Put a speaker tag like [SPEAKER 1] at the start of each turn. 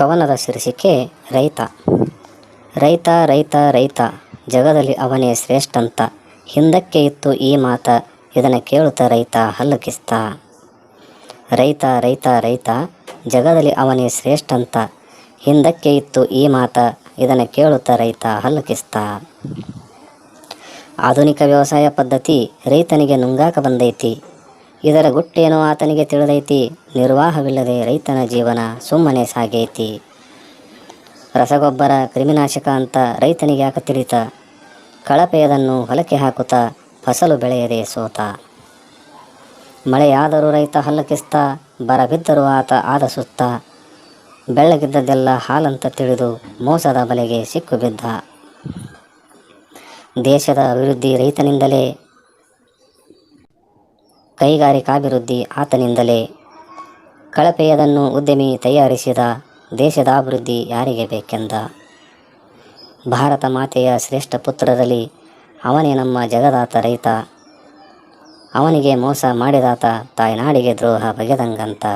[SPEAKER 1] ಕವನದ ಶೀರ್ಷಿಕೆ ರೈತ. ರೈತ ರೈತ ರೈತ, ಜಗದಲ್ಲಿ ಅವನೇ ಶ್ರೇಷ್ಠಂತ ಹಿಂದಕ್ಕೆ ಇತ್ತು ಈ ಮಾತ, ಇದನ್ನು ಕೇಳುತ್ತಾ ರೈತ ಹಲ್ಲುಕಿಸ್ತ. ರೈತ ರೈತ ರೈತ, ಜಗದಲ್ಲಿ ಅವನೇ ಶ್ರೇಷ್ಠ ಅಂತ. ಹಿಂದಕ್ಕೆ ಇತ್ತು ಈ ಮಾತ, ಇದನ್ನು ಕೇಳುತ್ತಾ ರೈತ ಹಲ್ಲುಕಿಸ್ತ. ಆಧುನಿಕ ವ್ಯವಸಾಯ ಪದ್ಧತಿ ರೈತನಿಗೆ ನುಂಗಾಕ ಬಂದೈತಿ. ಇದರ ಗುಟ್ಟೇನೋ ಆತನಿಗೆ ತಿಳಿದೈತಿ. ನಿರ್ವಾಹವಿಲ್ಲದೆ ರೈತನ ಜೀವನ ಸುಮ್ಮನೆ ಸಾಗೈತಿ. ರಸಗೊಬ್ಬರ, ಕ್ರಿಮಿನಾಶಕ ಅಂತ ರೈತನಿಗೆ ಯಾಕೆ ತಿಳಿತ? ಕಳಪೆಯದನ್ನು ಹೊಲಕ್ಕೆ ಹಾಕುತ್ತಾ ಫಸಲು ಬೆಳೆಯದೆ ಸೋತ. ಮಳೆಯಾದರೂ ರೈತ ಹಲ್ಲಕ್ಕಿಸ್ತ ಬರ ಬಿದ್ದರೂ ಆತ ಆದ ಸುತ್ತ. ಬೆಳ್ಳಗಿದ್ದದ್ದೆಲ್ಲ ಹಾಲಂತ ತಿಳಿದು ಮೋಸದ ಬಲೆಗೆ ಸಿಕ್ಕು ಬಿದ್ದ. ದೇಶದ ಅಭಿವೃದ್ಧಿ ರೈತನಿಂದಲೇ ಕೈಗಾರಿಕಾಭಿವೃದ್ಧಿ ಆತನಿಂದಲೇ. ಕಳಪೆಯದನ್ನು ಉದ್ಯಮಿ ತಯಾರಿಸಿದ ದೇಶದ ಅಭಿವೃದ್ಧಿ ಯಾರಿಗೆ ಬೇಕೆಂದ? ಭಾರತ ಮಾತೆಯ ಶ್ರೇಷ್ಠ ಪುತ್ರರಲ್ಲಿ ಅವನೇ ನಮ್ಮ ಜಗದಾತ ರೈತ. ಅವನಿಗೆ ಮೋಸ ಮಾಡಿದಾತ ತಾಯ್ನಾಡಿಗೆ ದ್ರೋಹ ಬಗೆದಂಗಂತ.